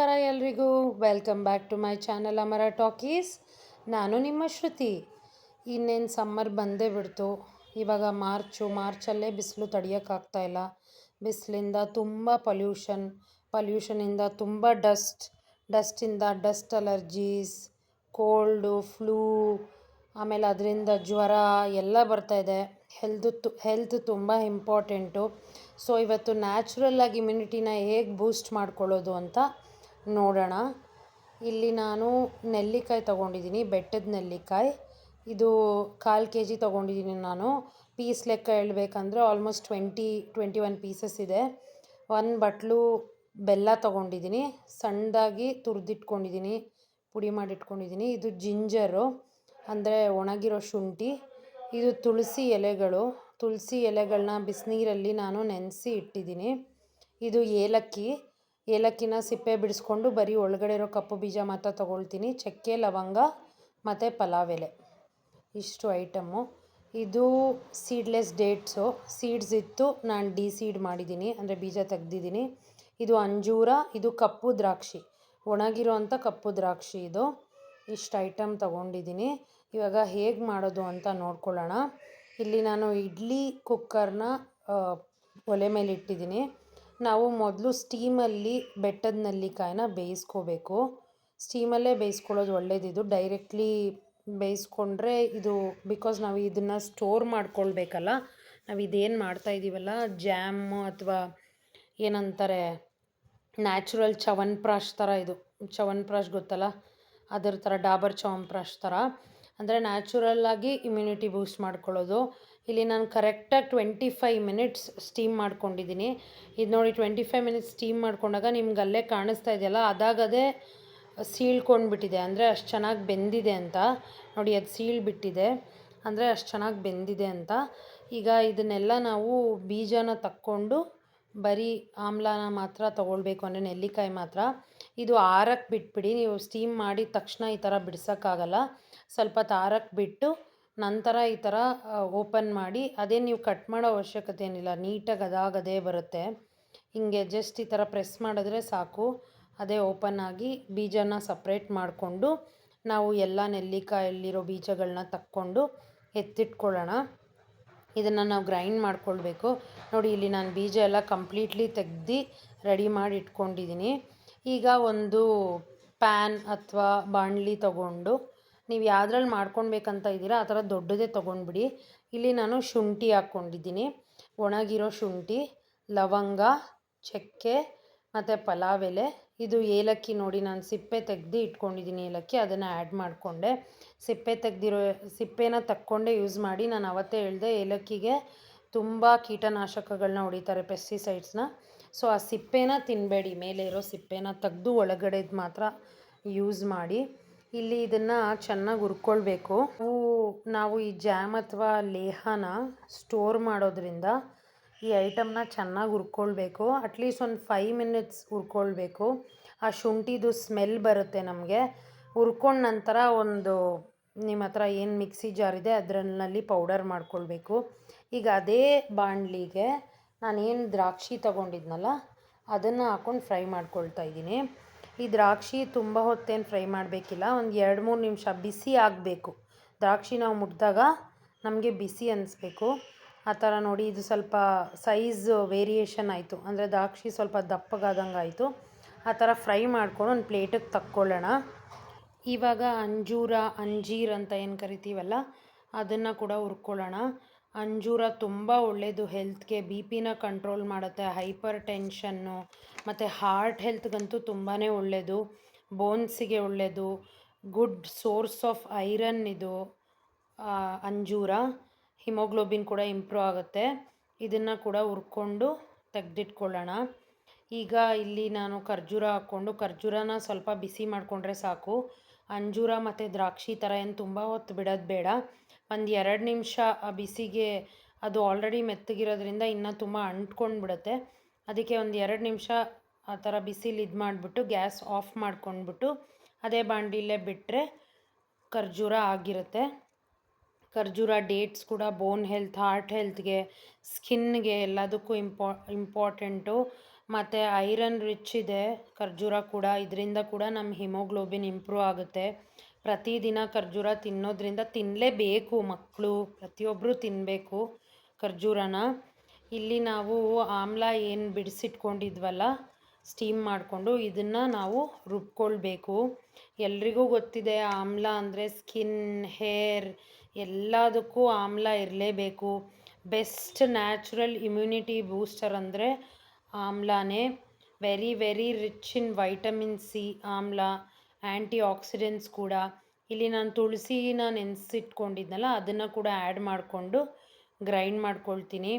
ನಮಸ್ಕಾರ ಎಲ್ರಿಗೂ. Welcome back to my channel Amara talkies ನಾನು ನಿಮ್ಮ ಶ್ರುತಿ. ಇನ್ನೇನು ಸಮ್ಮರ್ ಬಂದೇ ಬಿಡ್ತು. ಇವಾಗ ಮಾರ್ಚು ಮಾರ್ಚಲ್ಲೇ ಬಿಸಿಲು ತಡಿಯೋಕ್ಕಾಗ್ತಾ ಇಲ್ಲ. ಬಿಸಿಲಿಂದ ತುಂಬ ಪೊಲ್ಯೂಷನ್ ಪೊಲ್ಯೂಷನಿಂದ ತುಂಬ ಡಸ್ಟ್ ಡಸ್ಟಿಂದ ಡಸ್ಟ್ ಅಲರ್ಜೀಸ್ ಕೋಲ್ಡು ಫ್ಲೂ ಆಮೇಲೆ ಅದರಿಂದ ಜ್ವರ ಎಲ್ಲ ಬರ್ತಾಯಿದೆ ಹೆಲ್ದು ಹೆಲ್ತ್ ತುಂಬ ಇಂಪಾರ್ಟೆಂಟು ಸೊ ಇವತ್ತು ನ್ಯಾಚುರಲ್ಲಾಗಿ ಇಮ್ಯುನಿಟಿನ ಹೇಗೆ ಬೂಸ್ಟ್ ಮಾಡ್ಕೊಳ್ಳೋದು ಅಂತ ನೋಡೋಣ. ಇಲ್ಲಿ ನಾನು ನೆಲ್ಲಿಕಾಯಿ ತೊಗೊಂಡಿದ್ದೀನಿ, ಬೆಟ್ಟದ ನೆಲ್ಲಿಕಾಯಿ. ಇದು ಕಾಲು ಕೆ ಜಿ ತೊಗೊಂಡಿದ್ದೀನಿ ನಾನು. ಪೀಸ್ ಲೆಕ್ಕ ಹೇಳ್ಬೇಕಂದ್ರೆ almost twenty twenty one pieces ಇದೆ. ಒನ್ ಬಟ್ಲು ಬೆಲ್ಲ ತೊಗೊಂಡಿದ್ದೀನಿ, ಸಣ್ಣದಾಗಿ ತುರಿದಿಟ್ಕೊಂಡಿದ್ದೀನಿ, ಪುಡಿ ಮಾಡಿಟ್ಕೊಂಡಿದ್ದೀನಿ. ಇದು ಜಿಂಜರು, ಅಂದರೆ ಒಣಗಿರೋ ಶುಂಠಿ. ಇದು ತುಳಸಿ ಎಲೆಗಳು. ತುಳಸಿ ಎಲೆಗಳನ್ನ ಬಿಸಿನೀರಲ್ಲಿ ನಾನು ನೆನೆಸಿ ಇಟ್ಟಿದ್ದೀನಿ. ಇದು ಏಲಕ್ಕಿ. ಏಲಕ್ಕಿನ ಸಿಪ್ಪೆ ಬಿಡಿಸ್ಕೊಂಡು ಬರೀ ಒಳಗಡೆ ಇರೋ ಕಪ್ಪು ಬೀಜ ಮಾತ್ರ ತೊಗೊಳ್ತೀನಿ. ಚಕ್ಕೆ, ಲವಂಗ ಮತ್ತು ಪಲಾವ್ ಎಲೆ. ಇಷ್ಟು ಐಟಮ್ಮು ಇದು ಸೀಡ್ಲೆಸ್ ಡೇಟ್ಸು. ಸೀಡ್ಸ್ ಇತ್ತು. ನಾನು ಡಿ ಸೀಡ್ ಮಾಡಿದ್ದೀನಿ. ಅಂದರೆ ಬೀಜ ತೆಗ್ದಿದ್ದೀನಿ. ಇದು ಅಂಜೂರ, ಇದು ಕಪ್ಪು ದ್ರಾಕ್ಷಿ. ಒಣಗಿರೋ ಕಪ್ಪು ದ್ರಾಕ್ಷಿ ಇದು. ಇಷ್ಟು ಐಟಮ್ ತೊಗೊಂಡಿದ್ದೀನಿ. ಇವಾಗ ಹೇಗೆ ಮಾಡೋದು ಅಂತ ನೋಡ್ಕೊಳ್ಳೋಣ. ಇಲ್ಲಿ ನಾನು ಇಡ್ಲಿ ಕುಕ್ಕರ್ನ ಒಲೆ ಮೇಲೆ ಇಟ್ಟಿದ್ದೀನಿ. ನಾವು ಮೊದಲು ಸ್ಟೀಮಲ್ಲಿ ಬೆಟ್ಟದ ನೆಲ್ಲಿಕಾಯಿನ ಬೇಯಿಸ್ಕೋಬೇಕು. ಸ್ಟೀಮಲ್ಲೇ ಬೇಯಿಸ್ಕೊಳ್ಳೋದು ಒಳ್ಳೇದಿದು. ಡೈರೆಕ್ಟ್ಲಿ ಬೇಯಿಸ್ಕೊಂಡ್ರೆ ಇದು ಬಿಕಾಸ್ ನಾವು ಇದನ್ನು ಸ್ಟೋರ್ ಮಾಡ್ಕೊಳ್ಬೇಕಲ್ಲ, ನಾವು ಇದೇನು ಮಾಡ್ತಾ ಇದ್ದೀವಲ್ಲ ಜ್ಯಾಮು ಅಥವಾ ಏನಂತಾರೆ ನ್ಯಾಚುರಲ್ ಚವನ್ಪ್ರಾಶ್ ಥರ ಇದು. ಚವನ್ಪ್ರಾಶ್ ಗೊತ್ತಲ್ಲ? ಅದರ ಥರ, ಡಾಬರ್ ಚವನ್ಪ್ರಾಶ್ ಥರ. ಅಂದರೆ ನ್ಯಾಚುರಲ್ಲಾಗಿ ಇಮ್ಯುನಿಟಿ ಬೂಸ್ಟ್ ಮಾಡ್ಕೊಳ್ಳೋದು. ಇಲ್ಲಿ ನಾನು ಕರೆಕ್ಟಾಗಿ ಟ್ವೆಂಟಿ ಫೈವ್ ಮಿನಿಟ್ಸ್ ಸ್ಟೀಮ್ ಮಾಡ್ಕೊಂಡಿದ್ದೀನಿ. ಇದು ನೋಡಿ ಟ್ವೆಂಟಿ ಫೈವ್ ಮಿನಿಟ್ಸ್ ಸ್ಟೀಮ್ ಮಾಡ್ಕೊಂಡಾಗ ನಿಮ್ಗೆ ಅಲ್ಲೇ ಕಾಣಿಸ್ತಾ ಇದೆಯಲ್ಲ, ಅದಾಗದೇ ಸೀಳ್ಕೊಂಡ್ಬಿಟ್ಟಿದೆ. ಅಂದರೆ ಅಷ್ಟು ಚೆನ್ನಾಗಿ ಬೆಂದಿದೆ ಅಂತ. ನೋಡಿ ಅದು ಸೀಳ್ಬಿಟ್ಟಿದೆ. ಅಂದರೆ ಅಷ್ಟು ಚೆನ್ನಾಗಿ ಬೆಂದಿದೆ ಅಂತ. ಈಗ ಇದನ್ನೆಲ್ಲ ನಾವು ಬೀಜನ ತಕ್ಕೊಂಡು ಬರೀ ಆಮ್ಲನ ಮಾತ್ರ ತೊಗೊಳ್ಬೇಕು ಅಂದರೆ ನೆಲ್ಲಿಕಾಯಿ ಮಾತ್ರ. ಇದು ಆರಕ್ಕೆ ಬಿಟ್ಬಿಡಿ. ನೀವು ಸ್ಟೀಮ್ ಮಾಡಿದ ತಕ್ಷಣ ಈ ಥರ ಬಿಡ್ಸೋಕ್ಕಾಗಲ್ಲ. ಸ್ವಲ್ಪ ತಾರಕ್ಕೆ ಬಿಟ್ಟು ನಂತರ ಈ ಥರ ಓಪನ್ ಮಾಡಿ, ಅದೇ ನೀವು ಕಟ್ ಮಾಡೋ ಅವಶ್ಯಕತೆ ಏನಿಲ್ಲ, ನೀಟಾಗಿ ಅದಾಗದೇ ಬರುತ್ತೆ. ಹಿಂಗೆ ಜಸ್ಟ್ ಈ ಥರ ಪ್ರೆಸ್ ಮಾಡಿದ್ರೆ ಸಾಕು. ಅದೇ ಓಪನ್ ಆಗಿ ಬೀಜನ ಸಪ್ರೇಟ್ ಮಾಡಿಕೊಂಡು, ನಾವು ಎಲ್ಲ ನೆಲ್ಲಿಕಾಯಲ್ಲಿರೋ ಬೀಜಗಳನ್ನ ತಕ್ಕೊಂಡು ಎತ್ತಿಟ್ಕೊಳ್ಳೋಣ. ಇದನ್ನು ನಾವು ಗ್ರೈಂಡ್ ಮಾಡ್ಕೊಳ್ಬೇಕು. ನೋಡಿ, ಇಲ್ಲಿ ನಾನು ಬೀಜ ಎಲ್ಲ ಕಂಪ್ಲೀಟ್ಲಿ ತೆಗ್ದು ರೆಡಿ ಮಾಡಿ ಇಟ್ಕೊಂಡಿದ್ದೀನಿ ಈಗ ಒಂದು ಪ್ಯಾನ್ ಅಥವಾ ಬಾಣಲಿ ತಗೊಂಡು ನೀವು ಯಾವುದ್ರಲ್ಲಿ ಮಾಡ್ಕೊಳ್ಬೇಕಂತ ಇದ್ದೀರಾ, ಆ ಥರ ದೊಡ್ಡದೇ ತೊಗೊಂಡ್ಬಿಡಿ. ಇಲ್ಲಿ ನಾನು ಶುಂಠಿ ಹಾಕ್ಕೊಂಡಿದ್ದೀನಿ. ಒಣಗಿರೋ ಶುಂಠಿ, ಲವಂಗ, ಚಕ್ಕೆ ಮತ್ತು ಪಲಾವ್ ಎಲೆ. ಇದು ಏಲಕ್ಕಿ ನೋಡಿ ನಾನು ಸಿಪ್ಪೆ ತೆಗ್ದು ಇಟ್ಕೊಂಡಿದ್ದೀನಿ ಏಲಕ್ಕಿ, ಅದನ್ನು ಆ್ಯಡ್ ಮಾಡಿಕೊಂಡೆ. ಸಿಪ್ಪೆ ತೆಗ್ದಿರೋ, ಸಿಪ್ಪೆನ ತಕ್ಕೊಂಡೇ ಯೂಸ್ ಮಾಡಿ. ನಾನು ಅವತ್ತೇ ಹೇಳಿದೆ ಏಲಕ್ಕಿಗೆ ತುಂಬ ಕೀಟನಾಶಕಗಳನ್ನ ಹೊಡಿತಾರೆ ಪೆಸ್ಟಿಸೈಡ್ಸ್ನ ಸೊ ಆ ಸಿಪ್ಪೆನ ತಿನ್ನಬೇಡಿ ಮೇಲೆ ಇರೋ ಸಿಪ್ಪೆನ ತೆಗ್ದು ಒಳಗಡೆದು ಮಾತ್ರ ಯೂಸ್ ಮಾಡಿ. ಇಲ್ಲಿ ಇದನ್ನು ಚೆನ್ನಾಗಿ ಹುರ್ಕೊಳ್ಬೇಕು. ನಾವು ನಾವು ಈ ಜಾಮ್ ಅಥವಾ ಲೇಹನ ಸ್ಟೋರ್ ಮಾಡೋದ್ರಿಂದ ಈ ಐಟಮ್ನ ಚೆನ್ನಾಗಿ ಹುರ್ಕೊಳ್ಬೇಕು. ಅಟ್ಲೀಸ್ಟ್ ಒಂದು ಫೈವ್ ಮಿನಿಟ್ಸ್ ಹುರ್ಕೊಳ್ಬೇಕು. ಆ ಶುಂಠಿದು ಸ್ಮೆಲ್ ಬರುತ್ತೆ ನಮಗೆ. ಹುರ್ಕೊಂಡ ನಂತರ ಒಂದು ನಿಮ್ಮ ಹತ್ರ ಏನು ಮಿಕ್ಸಿ ಜಾರ್ ಇದೆ ಅದರಲ್ಲಿ ಪೌಡರ್ ಮಾಡ್ಕೊಳ್ಬೇಕು. ಈಗ ಅದೇ ಬಾಣಲಿಗೆ ನಾನೇನು ದ್ರಾಕ್ಷಿ ತೊಗೊಂಡಿದ್ನಲ್ಲ, ಅದನ್ನು ಹಾಕ್ಕೊಂಡು ಫ್ರೈ ಮಾಡ್ಕೊಳ್ತಾ ಇದ್ದೀನಿ. ಈ ದ್ರಾಕ್ಷಿ ತುಂಬ ಹೊತ್ತೇನು ಫ್ರೈ ಮಾಡಬೇಕಿಲ್ಲ, ಒಂದು ಎರಡು ಮೂರು ನಿಮಿಷ ಬಿಸಿ ಆಗಬೇಕು. ದ್ರಾಕ್ಷಿ ನಾವು ಮುಟ್ಟಿದಾಗ ನಮಗೆ ಬಿಸಿ ಅನ್ನಿಸ್ಬೇಕು ಆ ಥರ ನೋಡಿ ಇದು ಸ್ವಲ್ಪ ಸೈಜ್ ವೇರಿಯೇಷನ್ ಆಯಿತು. ಅಂದರೆ ದ್ರಾಕ್ಷಿ ಸ್ವಲ್ಪ ದಪ್ಪಗಾದಂಗೆ ಆಯಿತು. ಆ ಥರ ಫ್ರೈ ಮಾಡ್ಕೊಂಡು ಒಂದು ಪ್ಲೇಟಿಗೆ ತಕ್ಕೊಳ್ಳೋಣ. ಇವಾಗ ಅಂಜೂರ, ಅಂಜೀರ್ ಅಂತ ಏನು ಕರಿತೀವಲ್ಲ, ಅದನ್ನು ಕೂಡ ಹುರ್ಕೊಳ್ಳೋಣ. ಅಂಜೂರ ತುಂಬ ಒಳ್ಳೆಯದು ಹೆಲ್ತ್ಗೆ ಬಿ ಪಿನ ಕಂಟ್ರೋಲ್ ಮಾಡುತ್ತೆ. ಹೈಪರ್ ಟೆನ್ಷನ್ನು ಮತ್ತು ಹಾರ್ಟ್ ಹೆಲ್ತ್ಗಂತೂ ತುಂಬಾ ಒಳ್ಳೆಯದು ಬೋನ್ಸಿಗೆ ಒಳ್ಳೆಯದು ಗುಡ್ ಸೋರ್ಸ್ ಆಫ್ ಐರನ್ ಇದು ಅಂಜೂರ. ಹಿಮೋಗ್ಲೋಬಿನ್ ಕೂಡ ಇಂಪ್ರೂವ್ ಆಗುತ್ತೆ. ಇದನ್ನು ಕೂಡ ಹುರ್ಕೊಂಡು ತೆಗೆದಿಟ್ಕೊಳ್ಳೋಣ. ಈಗ ಇಲ್ಲಿ ನಾನು ಖರ್ಜೂರ ಹಾಕ್ಕೊಂಡು, ಖರ್ಜೂರನ ಸ್ವಲ್ಪ ಬಿಸಿ ಮಾಡಿಕೊಂಡ್ರೆ ಸಾಕು. ಅಂಜೂರ ಮತ್ತು ದ್ರಾಕ್ಷಿ ಥರ ಏನು ತುಂಬ ಹೊತ್ತು ಬಿಡೋದು ಬೇಡ. ಒಂದು ಎರಡು ನಿಮಿಷ ಆ ಬಿಸಿಗೆ ಅದು ಆಲ್ರೆಡಿ ಮೆತ್ತಗಿರೋದ್ರಿಂದ ಇನ್ನೂ ತುಂಬ ಅಂಟ್ಕೊಂಡು ಬಿಡುತ್ತೆ ಅದಕ್ಕೆ ಒಂದು ಎರಡು ನಿಮಿಷ ಆ ಥರ ಬಿಸಿಲಿ ಇದು ಮಾಡಿಬಿಟ್ಟು ಗ್ಯಾಸ್ ಆಫ್ ಮಾಡ್ಕೊಂಡ್ಬಿಟ್ಟು ಅದೇ ಬಾಂಡಿಲೇ ಬಿಟ್ಟರೆ ಖರ್ಜೂರ ಆಗಿರುತ್ತೆ. ಖರ್ಜೂರ ಡೇಟ್ಸ್ ಕೂಡ ಬೋನ್ ಹೆಲ್ತ್ ಹಾರ್ಟ್ ಹೆಲ್ತ್ಗೆ ಸ್ಕಿನ್ಗೆ ಎಲ್ಲದಕ್ಕೂ ಇಂಪಾ ಇಂಪಾರ್ಟೆಂಟು ಮತ್ತು ಐರನ್ ರಿಚ್ ಇದೆ, ಖರ್ಜೂರ ಕೂಡ, ಇದರಿಂದ ಕೂಡ ನಮ್ಮ ಹಿಮೋಗ್ಲೋಬಿನ್ ಇಂಪ್ರೂವ್ ಆಗುತ್ತೆ. ಪ್ರತಿದಿನ ಖರ್ಜೂರ ತಿನ್ನೋದ್ರಿಂದ ತಿನ್ನಲೇಬೇಕು ಮಕ್ಕಳು ಪ್ರತಿಯೊಬ್ಬರು ತಿನ್ನಬೇಕು ಖರ್ಜೂರನ. ಇಲ್ಲಿ ನಾವು ಆಮ್ಲ ಏನು ಬಿಡಿಸಿಟ್ಕೊಂಡಿದ್ವಲ್ಲ ಸ್ಟೀಮ್ ಮಾಡಿಕೊಂಡು ಇದನ್ನು ನಾವು ರುಬ್ಕೊಳ್ಬೇಕು. ಎಲ್ರಿಗೂ ಗೊತ್ತಿದೆ ಆಮ್ಲ ಅಂದರೆ ಸ್ಕಿನ್ ಹೇರ್ ಎಲ್ಲದಕ್ಕೂ ಆಮ್ಲ ಇರಲೇಬೇಕು. ಬೆಸ್ಟ್ ನ್ಯಾಚುರಲ್ ಇಮ್ಯುನಿಟಿ ಬೂಸ್ಟರ್ ಅಂದರೆ ಆಮ್ಲಾನೇ. Very very rich in vitamin C ಆಮ್ಲ. ಆ್ಯಂಟಿ ಆಕ್ಸಿಡೆಂಟ್ಸ್ ಕೂಡ. ಇಲ್ಲಿ ನಾನು ತುಳಸಿನ ನೆನೆಸಿಟ್ಕೊಂಡಿದ್ನಲ್ಲ ಅದನ್ನು ಕೂಡ ಆ್ಯಡ್ ಮಾಡಿಕೊಂಡು ಗ್ರೈಂಡ್ ಮಾಡ್ಕೊಳ್ತೀನಿ.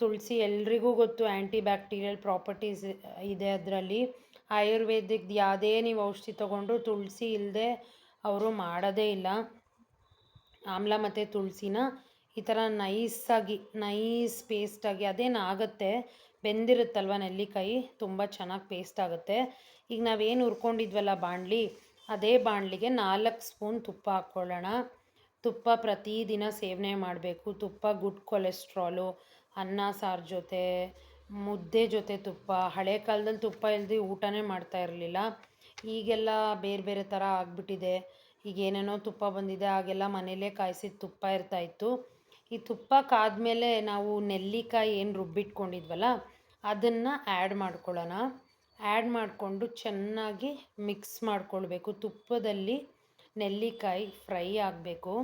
ತುಳಸಿ ಎಲ್ರಿಗೂ ಗೊತ್ತು ಆ್ಯಂಟಿ ಬ್ಯಾಕ್ಟೀರಿಯಲ್ ಪ್ರಾಪರ್ಟೀಸ್ ಇದೆ ಅದರಲ್ಲಿ. ಆಯುರ್ವೇದಿಕ್ ಯಾವುದೇ ನೀವು ಔಷಧಿ ತೊಗೊಂಡ್ರು ತುಳಸಿ ಇಲ್ಲದೆ ಅವರು ಮಾಡೋದೇ ಇಲ್ಲ. ಆಮ್ಲ ಮತ್ತು ತುಳಸಿನ ಈ ಥರ ನೈಸಾಗಿ, ನೈಸ್ ಪೇಸ್ಟಾಗಿ ಅದೇನು ಆಗುತ್ತೆ, ಬೆಂದಿರುತ್ತಲ್ವ ನೆಲ್ಲಿಕಾಯಿ, ತುಂಬ ಚೆನ್ನಾಗಿ ಪೇಸ್ಟ್ ಆಗುತ್ತೆ. ಈಗ ನಾವೇನು ಹುರ್ಕೊಂಡಿದ್ವಲ್ಲ ಬಾಣಲಿ ಅದೇ ಬಾಣಲಿಗೆ ನಾಲ್ಕು ಸ್ಪೂನ್ ತುಪ್ಪ ಹಾಕ್ಕೊಳ್ಳೋಣ. ತುಪ್ಪ ಪ್ರತಿದಿನ ಸೇವನೆ ಮಾಡಬೇಕು. ತುಪ್ಪ, ಗುಡ್ ಕೊಲೆಸ್ಟ್ರಾಲು, ಅನ್ನ, ಸಾರು ಜೊತೆ, ಮುದ್ದೆ ಜೊತೆ ತುಪ್ಪ. ಹಳೆ ಕಾಲದಲ್ಲಿ ತುಪ್ಪ ಇಲ್ಲದೆ ಊಟನೇ ಮಾಡ್ತಾ ಇರಲಿಲ್ಲ. ಈಗೆಲ್ಲ ಬೇರೆ ಬೇರೆ ಥರ ಆಗಿಬಿಟ್ಟಿದೆ. ಈಗ ಏನೇನೋ ತುಪ್ಪ ಬಂದಿದೆ ಆಗೆಲ್ಲ ಮನೇಲೇ ಕಾಯಿಸಿದ ತುಪ್ಪ ಇರ್ತಾಯಿತ್ತು ಈ ತುಪ್ಪ ಕಾದ್ಮೇಲೆ ನಾವು ನೆಲ್ಲಿಕಾಯಿ ಏನು ರುಬ್ಬಿಟ್ಕೊಂಡಿದ್ವಲ್ಲ, ಅದನ್ನು ಆ್ಯಡ್ ಮಾಡ್ಕೊಳ್ಳೋಣ. ಆ್ಯಡ್ ಮಾಡಿಕೊಂಡು ಚೆನ್ನಾಗಿ ಮಿಕ್ಸ್ ಮಾಡಿಕೊಳ್ಬೇಕು. ತುಪ್ಪದಲ್ಲಿ ನೆಲ್ಲಿಕಾಯಿ ಫ್ರೈ ಆಗಬೇಕು.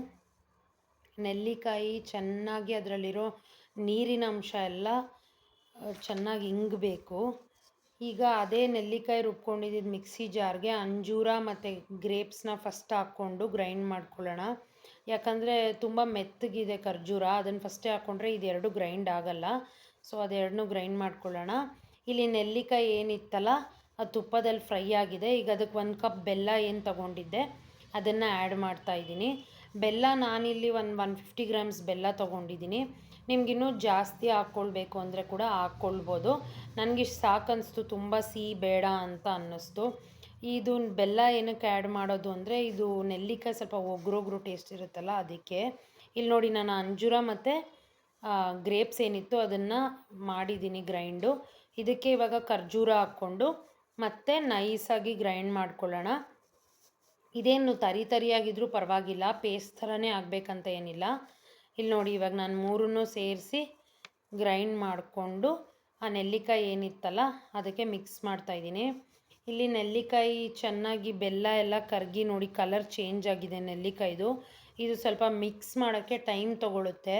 ನೆಲ್ಲಿಕಾಯಿ ಚೆನ್ನಾಗಿ ಅದರಲ್ಲಿರೋ ನೀರಿನ ಅಂಶ ಎಲ್ಲ ಚೆನ್ನಾಗಿ ಇಂಗಬೇಕು. ಈಗ ಅದೇ ನೆಲ್ಲಿಕಾಯಿ ರುಬ್ಕೊಂಡಿದ್ದು ಮಿಕ್ಸಿ ಜಾರ್ಗೆ ಅಂಜೂರ ಮತ್ತು ಗ್ರೇಪ್ಸ್ನ ಫಸ್ಟ್ ಹಾಕ್ಕೊಂಡು ಗ್ರೈಂಡ್ ಮಾಡ್ಕೊಳ್ಳೋಣ. ಯಾಕಂದರೆ ತುಂಬ ಮೆತ್ತಗಿದೆ ಖರ್ಜೂರ, ಅದನ್ನು ಫಸ್ಟೇ ಹಾಕ್ಕೊಂಡ್ರೆ ಇದೆರಡು ಗ್ರೈಂಡ್ ಆಗಲ್ಲ. ಸೊ ಅದೆರಡನ್ನೂ ಗ್ರೈಂಡ್ ಮಾಡ್ಕೊಳ್ಳೋಣ. ಇಲ್ಲಿ ನೆಲ್ಲಿಕಾಯಿ ಏನಿತ್ತಲ್ಲ ಅದು ತುಪ್ಪದಲ್ಲಿ ಫ್ರೈ ಆಗಿದೆ. ಈಗ ಅದಕ್ಕೆ ಒಂದು ಕಪ್ ಬೆಲ್ಲ ಏನು ತೊಗೊಂಡಿದ್ದೆ, ಅದನ್ನು ಆ್ಯಡ್ ಮಾಡ್ತಾ ಇದ್ದೀನಿ. ಬೆಲ್ಲ ನಾನಿಲ್ಲಿ ಒಂದು ಒನ್ ಫಿಫ್ಟಿ ಗ್ರಾಮ್ಸ್ ಬೆಲ್ಲ ತೊಗೊಂಡಿದ್ದೀನಿ. ನಿಮಗಿನ್ನೂ ಜಾಸ್ತಿ ಹಾಕ್ಕೊಳ್ಬೇಕು ಅಂದರೆ ಕೂಡ ಹಾಕ್ಕೊಳ್ಬೋದು. ನನಗಿಷ್ಟು ಸಾಕು ಅನಿಸ್ತು ತುಂಬ ಸಿಹಿ ಬೇಡ ಅಂತ ಅನ್ನಿಸ್ತು. ಇದು ಬೆಲ್ಲ ಏನಕ್ಕೆ ಆ್ಯಡ್ ಮಾಡೋದು ಅಂದರೆ, ಇದು ನೆಲ್ಲಿಕಾಯಿ ಸ್ವಲ್ಪ ಒಗ್ರೊಗ್ರು ಟೇಸ್ಟ್ ಇರುತ್ತಲ್ಲ ಅದಕ್ಕೆ. ಇಲ್ಲಿ ನೋಡಿ ನಾನು ಅಂಜೂರ ಮತ್ತು ಗ್ರೇಪ್ಸ್ ಏನಿತ್ತು ಅದನ್ನು ಮಾಡಿದ್ದೀನಿ ಗ್ರೈಂಡು ಇದಕ್ಕೆ ಇವಾಗ ಖರ್ಜೂರ ಹಾಕ್ಕೊಂಡು ಮತ್ತೆ ನೈಸಾಗಿ ಗ್ರೈಂಡ್ ಮಾಡ್ಕೊಳ್ಳೋಣ. ಇದೇನು ತರಿ ತರಿಯಾಗಿದ್ದರೂ ಪರವಾಗಿಲ್ಲ ಪೇಸ್ಟ್ ಥರನೇ ಆಗಬೇಕಂತ ಏನಿಲ್ಲ. ಇಲ್ಲಿ ನೋಡಿ, ಇವಾಗ ನಾನು ಮೂರನ್ನು ಸೇರಿಸಿ ಗ್ರೈಂಡ್ ಮಾಡಿಕೊಂಡು ಆ ನೆಲ್ಲಿಕಾಯಿ ಏನಿತ್ತಲ್ಲ, ಅದಕ್ಕೆ ಮಿಕ್ಸ್ ಮಾಡ್ತಾಯಿದ್ದೀನಿ ಇಲ್ಲಿ ನೆಲ್ಲಿಕಾಯಿ ಚೆನ್ನಾಗಿ ಬೆಲ್ಲ ಎಲ್ಲ ಕರಗಿ ನೋಡಿ ಕಲರ್ ಚೇಂಜ್ ಆಗಿದೆ ನೆಲ್ಲಿಕಾಯ್ದು. ಇದು ಸ್ವಲ್ಪ ಮಿಕ್ಸ್ ಮಾಡೋಕ್ಕೆ ಟೈಮ್ ತೊಗೊಳುತ್ತೆ.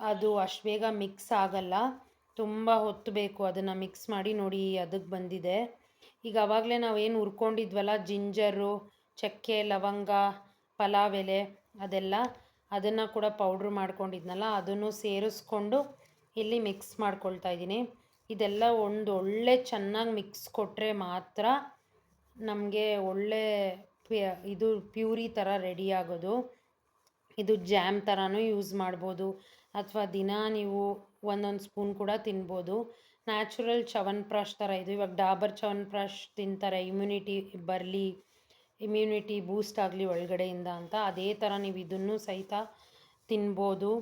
ಅದು ಅಷ್ಟು ಬೇಗ ಮಿಕ್ಸ್ ಆಗಲ್ಲ. ತುಂಬ ಹೊತ್ತು ಬೇಕು ಅದನ್ನು ಮಿಕ್ಸ್ ಮಾಡಿ ನೋಡಿ ಅದಕ್ಕೆ ಬಂದಿದೆ. ಈಗ ಆವಾಗಲೇ ನಾವೇನು ಹುರ್ಕೊಂಡಿದ್ವಲ್ಲ ಜಿಂಜರು ಚಕ್ಕೆ, ಲವಂಗ, ಪಲಾವ್ ಎಲೆ ಅದೆಲ್ಲ ಅದನ್ನು ಕೂಡ ಪೌಡ್ರ್ ಮಾಡ್ಕೊಂಡಿದ್ನಲ್ಲ, ಅದನ್ನು ಸೇರಿಸ್ಕೊಂಡು ಇಲ್ಲಿ ಮಿಕ್ಸ್ ಮಾಡ್ಕೊಳ್ತಾ ಇದ್ದೀನಿ. ಇದೆಲ್ಲ ಒಂದು ಒಳ್ಳೆ ಚೆನ್ನಾಗಿ ಮಿಕ್ಸ್ ಕೊಟ್ಟರೆ ಮಾತ್ರ ನಮಗೆ ಒಳ್ಳೆ ಇದು ಪ್ಯೂರಿ ಥರ ರೆಡಿ ಆಗೋದು. ಇದು ಜ್ಯಾಮ್ ಥರನೂ ಯೂಸ್ ಮಾಡ್ಬೋದು. ಅಥವಾ ದಿನ ನೀವು ಒಂದೊಂದು ಸ್ಪೂನ್ ಕೂಡ ತಿನ್ಬೋದು. ನ್ಯಾಚುರಲ್ ಚ್ಯವನ್ಪ್ರಾಶ್ ಥರ ಇದು. ಇವಾಗ ಡಾಬರ್ ಚ್ಯವನ್ಪ್ರಾಶ್ ತಿಂತಾರೆ. ಇಮ್ಯುನಿಟಿ ಬರಲಿ ಇಮ್ಯುನಿಟಿ ಬೂಸ್ಟ್ ಆಗಲಿ ಒಳಗಡೆಯಿಂದ ಅಂತ. ಅದೇ ಥರ ನೀವು ಇದನ್ನು ಸಹಿತ ತಿನ್ಬೋದು.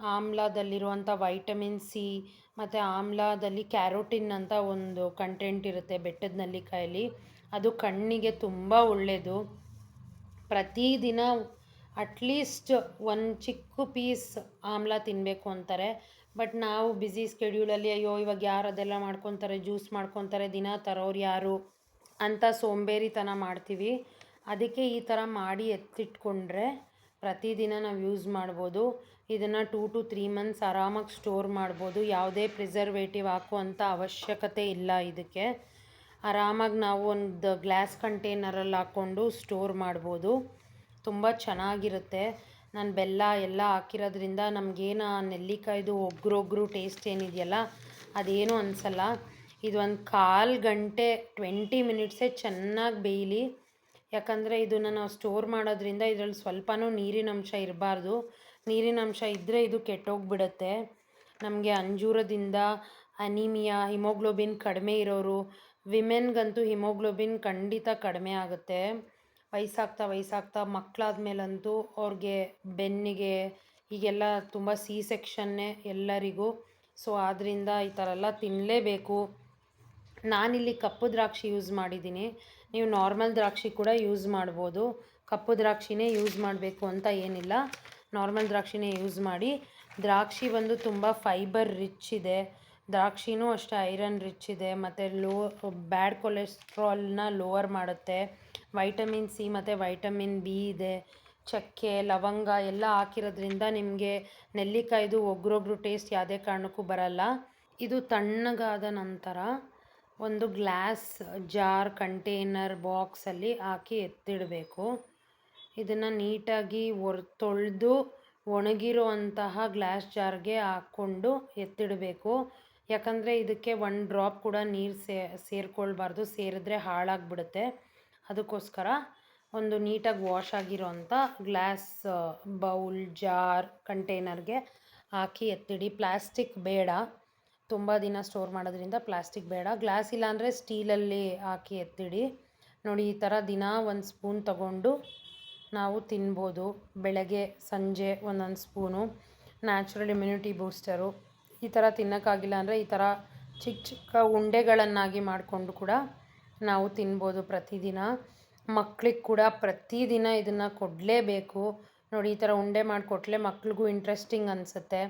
ಆಮ್ಲದಲ್ಲಿರುವಂಥ ವೈಟಮಿನ್ ಸಿ ಮತ್ತು ಆಮ್ಲದಲ್ಲಿ ಕ್ಯಾರೋಟಿನ್ ಅಂತ ಒಂದು ಕಂಟೆಂಟ್ ಇರುತ್ತೆ ಬೆಟ್ಟದ ನೆಲ್ಲಿಕಾಯಲ್ಲಿ ಅದು ಕಣ್ಣಿಗೆ ತುಂಬ ಒಳ್ಳೆಯದು ಪ್ರತಿದಿನ ಅಟ್ಲೀಸ್ಟ್ ಒಂದು ಚಿಕ್ಕ ಪೀಸ್ ಆಮ್ಲ ತಿನ್ನಬೇಕು ಅಂತಾರೆ ಬಟ್ ನಾವು ಬ್ಯುಸಿ ಸ್ಕೆಡ್ಯೂಲಲ್ಲಿ ಅಯ್ಯೋ, ಇವಾಗ ಯಾರು ಅದೆಲ್ಲ ಮಾಡ್ಕೊತಾರೆ? ಜ್ಯೂಸ್ ಮಾಡ್ಕೊತಾರೆ? ದಿನ ತರೋರು ಯಾರು? ಅಂತ ಸೋಂಬೇರಿತನ ಮಾಡ್ತೀವಿ. ಅದಕ್ಕೆ ಈ ಥರ ಮಾಡಿ ಎತ್ತಿಟ್ಕೊಂಡ್ರೆ ಪ್ರತಿದಿನ ನಾವು ಯೂಸ್ ಮಾಡ್ಬೋದು. ಇದನ್ನು ಟೂ ಟು ತ್ರೀ ಮಂತ್ಸ್ ಆರಾಮಾಗಿ ಸ್ಟೋರ್ ಮಾಡ್ಬೋದು. ಯಾವುದೇ ಪ್ರಿಸರ್ವೇಟಿವ್ ಹಾಕುವಂಥ ಅವಶ್ಯಕತೆ ಇಲ್ಲ ಇದಕ್ಕೆ. ಆರಾಮಾಗಿ ನಾವು ಒಂದು ಗ್ಲಾಸ್ ಕಂಟೈನರಲ್ಲಿ ಹಾಕ್ಕೊಂಡು ಸ್ಟೋರ್ ಮಾಡ್ಬೋದು. ತುಂಬ ಚೆನ್ನಾಗಿರುತ್ತೆ. ನಾನು ಬೆಲ್ಲ ಎಲ್ಲ ಹಾಕಿರೋದ್ರಿಂದ ನಮಗೇನು ನೆಲ್ಲಿಕಾಯ್ದು ಒಗ್ರೊಗ್ರು ಟೇಸ್ಟ್ ಏನಿದೆಯಲ್ಲ, ಅದೇನು ಅನಿಸಲ್ಲ. ಇದು ಒಂದು ಕಾಲು ಗಂಟೆ ಟ್ವೆಂಟಿ ಮಿನಿಟ್ಸೇ ಚೆನ್ನಾಗಿ ಬೇಯಲಿ. ಯಾಕಂದರೆ ಇದನ್ನು ನಾವು ಸ್ಟೋರ್ ಮಾಡೋದ್ರಿಂದ ಇದರಲ್ಲಿ ಸ್ವಲ್ಪನೂ ನೀರಿನ ಅಂಶ ಇರಬಾರ್ದು. ನೀರಿನ ಅಂಶ ಇದ್ದರೆ ಇದು ಕೆಟ್ಟೋಗ್ಬಿಡತ್ತೆ. ನಮಗೆ ಅಂಜೂರದಿಂದ ಅನಿಮಿಯಾ, ಹಿಮೋಗ್ಲೋಬಿನ್ ಕಡಿಮೆ ಇರೋರು, ವಿಮೆನ್ಗಂತೂ ಹಿಮೋಗ್ಲೋಬಿನ್ ಖಂಡಿತ ಕಡಿಮೆ ಆಗುತ್ತೆ. ವಯಸ್ಸಾಗ್ತಾ ವಯಸ್ಸಾಗ್ತಾ ಮಕ್ಕಳಾದ್ಮೇಲಂತೂ ಅವ್ರಿಗೆ ಬೆನ್ನಿಗೆ ಹೀಗೆಲ್ಲ ತುಂಬ ಸಿ ಸೆಕ್ಷನ್ನೇ ಎಲ್ಲರಿಗೂ. ಸೊ ಆದ್ದರಿಂದ ಈ ಥರ ಎಲ್ಲ ತಿನ್ನಲೇಬೇಕು ನಾನಿಲ್ಲಿ ಕಪ್ಪು ದ್ರಾಕ್ಷಿ ಯೂಸ್ ಮಾಡಿದ್ದೀನಿ. ನೀವು ನಾರ್ಮಲ್ ದ್ರಾಕ್ಷಿ ಕೂಡ ಯೂಸ್ ಮಾಡ್ಬೋದು. ಕಪ್ಪು ದ್ರಾಕ್ಷಿನೇ ಯೂಸ್ ಮಾಡಬೇಕು ಅಂತ ಏನಿಲ್ಲ. ನಾರ್ಮಲ್ ದ್ರಾಕ್ಷಿನೇ ಯೂಸ್ ಮಾಡಿ. ದ್ರಾಕ್ಷಿ ಬಂದು ತುಂಬ ಫೈಬರ್ ರಿಚ್ ಇದೆ. ದ್ರಾಕ್ಷಿನೂ ಅಷ್ಟೇ ಐರನ್ ರಿಚ್ ಇದೆ. ಮತ್ತು ಲೋ ಬ್ಯಾಡ್ ಕೊಲೆಸ್ಟ್ರಾಲ್ನ ಲೋವರ್ ಮಾಡುತ್ತೆ. ವೈಟಮಿನ್ ಸಿ ಮತ್ತು ವೈಟಮಿನ್ ಬಿ ಇದೆ. ಚಕ್ಕೆ, ಲವಂಗ ಎಲ್ಲ ಹಾಕಿರೋದ್ರಿಂದ ನಿಮಗೆ ನೆಲ್ಲಿಕಾಯ್ದು ಒಗ್ರೊಬ್ರು ಟೇಸ್ಟ್ ಯಾವುದೇ ಕಾರಣಕ್ಕೂ ಬರಲ್ಲ. ಇದು ತಣ್ಣಗಾದ ನಂತರ ಒಂದು ಗ್ಲಾಸ್ ಜಾರ್ ಕಂಟೇನರ್ ಬಾಕ್ಸಲ್ಲಿ ಹಾಕಿ ಎತ್ತಿಡಬೇಕು. ಇದನ್ನು ನೀಟಾಗಿ ಒರ್, ತೊಳೆದು ಒಣಗಿರೋ ಅಂತಹ ಗ್ಲಾಸ್ ಜಾರ್ಗೆ ಹಾಕ್ಕೊಂಡು ಎತ್ತಿಡಬೇಕು. ಯಾಕಂದರೆ ಇದಕ್ಕೆ ಒನ್ ಡ್ರಾಪ್ ಕೂಡ ನೀರು ಸೇರಿಕೊಳ್ಬಾರ್ದು, ಸೇರಿದ್ರೆ ಹಾಳಾಗಿಬಿಡುತ್ತೆ. ಅದಕ್ಕೋಸ್ಕರ ಒಂದು ನೀಟಾಗಿ ವಾಶ್ ಆಗಿರೋಂಥ ಗ್ಲಾಸ್ ಬೌಲ್, ಜಾರ್, ಕಂಟೈನರ್ಗೆ ಹಾಕಿ ಎತ್ತಿಡಿ. ಪ್ಲಾಸ್ಟಿಕ್ ಬೇಡ. ತುಂಬ ದಿನ ಸ್ಟೋರ್ ಮಾಡೋದ್ರಿಂದ ಪ್ಲಾಸ್ಟಿಕ್ ಬೇಡ. ಗ್ಲಾಸ್ ಇಲ್ಲಾಂದರೆ ಸ್ಟೀಲಲ್ಲಿ ಹಾಕಿ ಎತ್ತಿಡಿ. ನೋಡಿ, ಈ ಥರ ದಿನ ಒಂದು ಸ್ಪೂನ್ ತಗೊಂಡು ನಾವು ತಿನ್ಬೋದು. ಬೆಳಗ್ಗೆ, ಸಂಜೆ ಒಂದೊಂದು ಸ್ಪೂನು. Natural immunity booster. ಈ ಥರ ತಿನ್ನೋಕ್ಕಾಗಿಲ್ಲ ಅಂದರೆ ಈ ಥರ ಚಿಕ್ಕ ಚಿಕ್ಕ ಉಂಡೆಗಳನ್ನಾಗಿ ಮಾಡಿಕೊಂಡು ಕೂಡ ನಾವು ತಿನ್ಬೋದು ಪ್ರತಿದಿನ. ಮಕ್ಳಿಗೆ ಕೂಡ ಪ್ರತಿದಿನ ಇದನ್ನು ಕೊಡಲೇಬೇಕು. ನೋಡಿ, ಈ ಥರ ಉಂಡೆ ಮಾಡಿಕೊಟ್ಲೆ ಮಕ್ಳಿಗೂ ಇಂಟ್ರೆಸ್ಟಿಂಗ್ ಅನಿಸುತ್ತೆ.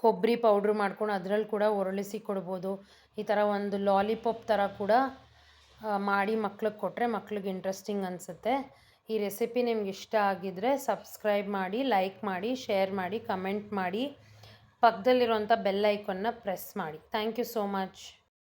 ಕೊಬ್ಬರಿ ಪೌಡ್ರ್ ಮಾಡ್ಕೊಂಡು ಅದರಲ್ಲಿ ಕೂಡ ಒರಳಿಸಿ ಕೊಡ್ಬೋದು. ಈ ಥರ ಒಂದು ಲಾಲಿಪಾಪ್ ಥರ ಕೂಡ ಮಾಡಿ ಮಕ್ಳಿಗೆ ಕೊಟ್ಟರೆ ಮಕ್ಳಿಗೆ ಇಂಟ್ರೆಸ್ಟಿಂಗ್ ಅನಿಸುತ್ತೆ. ಈ ರೆಸಿಪಿ ನಿಮ್ಗೆ ಇಷ್ಟ ಆಗಿದ್ದರೆ ಸಬ್ಸ್ಕ್ರೈಬ್ ಮಾಡಿ ಲೈಕ್ ಮಾಡಿ ಶೇರ್ ಮಾಡಿ ಕಮೆಂಟ್ ಮಾಡಿ. ಪಕ್ಕದಲ್ಲಿರುವಂಥ ಬೆಲ್ ಐಕನ್ನ ಪ್ರೆಸ್ ಮಾಡಿ. Thank you so much